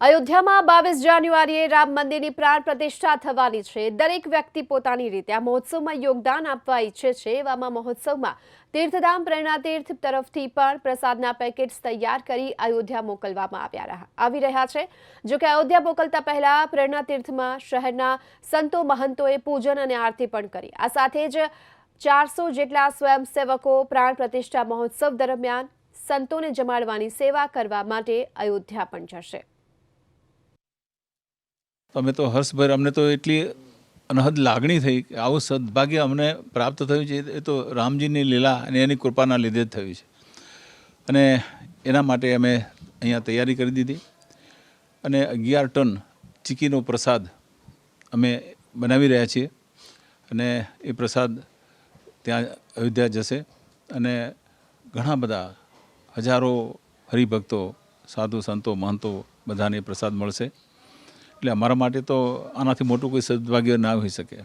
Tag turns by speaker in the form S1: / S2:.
S1: અયોધ્યામાં બાવીસ જાન્યુઆરીએ રામ મંદિરની પ્રાણ પ્રતિષ્ઠા થવાની છે. દરેક વ્યક્તિ પોતાની રીતે આ મહોત્સવમાં યોગદાન આપવા ઈચ્છે છે એવામાં મહોત્સવમાં તીર્થધામ પ્રેરણા તીર્થ તરફથી પણ પ્રસાદના પેકેટ્સ તૈયાર કરી અયોધ્યા મોકલવામાં આવ્યા આવી રહ્યા છે. જો કે અયોધ્યા મોકલતા પહેલા પ્રેરણા તીર્થમાં શહેરના સંતો મહંતોએ પૂજન અને આરતી પણ કરી. આ સાથે જ ચારસો જેટલા સ્વયંસેવકો પ્રાણ પ્રતિષ્ઠા મહોત્સવ દરમિયાન સંતોને જમાડવાની સેવા કરવા માટે અયોધ્યા પણ જશે.
S2: અમે તો હર્ષભર, અમને તો એટલી અનહદ લાગણી થઈ કે આવું સદભાગ્ય અમને પ્રાપ્ત થયું છે. એ તો રામજીની લીલા અને એની કૃપાના લીધે જ થયું છે. અને એના માટે અમે અહીંયા તૈયારી કરી દીધી. અને અગિયાર ટન ચીકીનો પ્રસાદ અમે બનાવી રહ્યા છીએ. અને એ પ્રસાદ ત્યાં અયોધ્યા જશે. અને ઘણા બધા હજારો હરિભક્તો, સાધુ સંતો, મહંતો બધાને પ્રસાદ મળશે. એટલે અમારા માટે તો આનાથી મોટું કોઈ સદભાગ્ય ના હોઈ શકે.